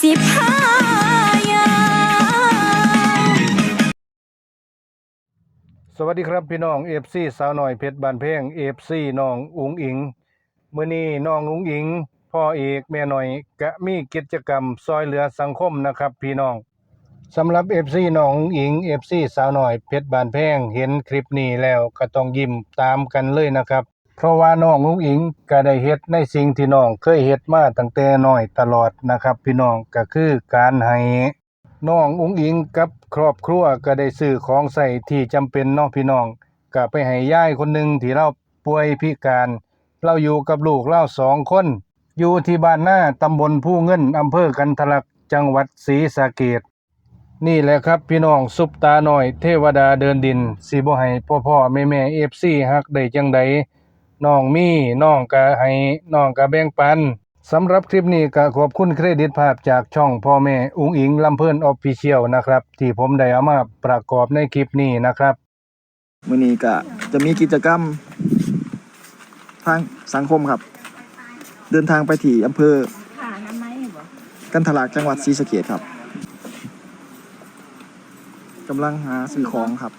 สิพายาวสวัสดีครับพี่น้องเอฟซีสาวหน่อยเพชรบานเพงเอฟซีน้องอุงอิงมื้อนี้น้องอุงอิง พ่อเอกแม่หน่อยกะมีกิจกรรมซอยเหลือสังคมนะครับ พี่น้องสำหรับ FC น้องอุงอิง FC สาวหน่อยเพชรบานแพงเห็นคลิปนี้แล้วก็ต้องยิ้มตามกันเลยนะครับ เพราะว่าน้องอุงอิงก็ได้เฮ็ดในสิ่งที่น้องเคยเฮ็ดมาตั้งแต่น้อยตลอดนะครับ พี่น้องก็คือการให้น้องอุ๋งอิงกับครอบครัวก็ได้ซื้อของใส่ที่จำเป็นเนาะพี่น้องก็ไปให้ยายคนหนึ่งที่เราป่วยพิการ เราอยู่กับลูกเราสองคน อยู่ที่บ้านหน้าตำบลผู้เงินอำเภอกันทะลักจังหวัดศรีสะเกษนี่แหละครับพี่น้องซุปตาหน่อยเทวดาเดินดินสิบ่ให้พ่อพ่อแม่แม่เอฟซีฮักได้จังใด น้องมีน้องก็ให้น้องก็แบ่งปันสำหรับคลิปนี้ก็ขอบคุณเครดิตภาพจากช่องพ่อแม่อุงอิงลำเพิ่นออฟฟิเชียลนะครับ ที่ผมได้เอามาประกอบในคลิปนี้นะครับมื้อนี้ก็จะมีกิจกรรม ทางสังคมครับ เดินทางไปที่อำเภอกันทลักจังหวัดศรีสะเกษครับกำลังหาซื้อของครับ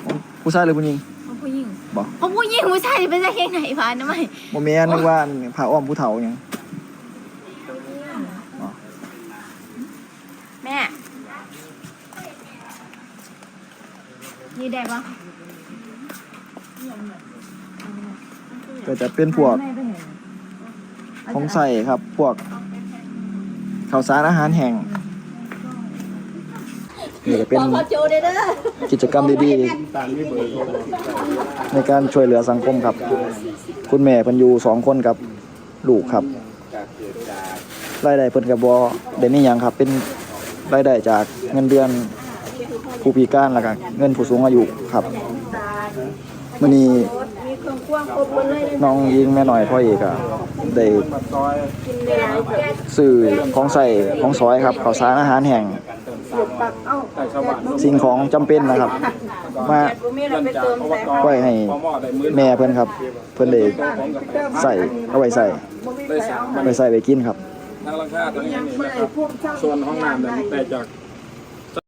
ของ ผู้ชายหรือผู้หญิงของผู้หญิงบอกของผู้หญิงผู้ชายจะเป็นได้ยังไงพานทำไมโมเมนนึกว่าผ้าอ้อมผู้เฒ่าอย่างแม่นี่ได้ปะก็จะเป็นพวกของใส่ครับ พวกข้าวสารอาหารแห้ง นี่ก็เป็นขอโจได้เด้อกิจกรรมดีๆในการช่วยเหลือสังคมครับ คุณแม่เพิ่นอยู่สองคนกับลูกครับรายได้เพิ่นกับบอได้มีหยังครับ เป็นรายได้จากเงินเดือนผู้พิการแล้วก็เงินผู้สูงอายุครับมื้อนี้น้องยิงแม่หน่อยพ่อเอกอะได้ซื้อของใส่ของซอยครับข้าวสารอาหารแห้ง สิ่งของจำเป็นนะครับ มา ไว้ให้แม่เพิ่นครับ เพิ่นได้ใส่เอาไว้ใส่ไว้ใส่ไว้กินครับ ทางราคาตรงนี้นี่นะครับ ส่วนห้องน้ำเนี่ยได้จาก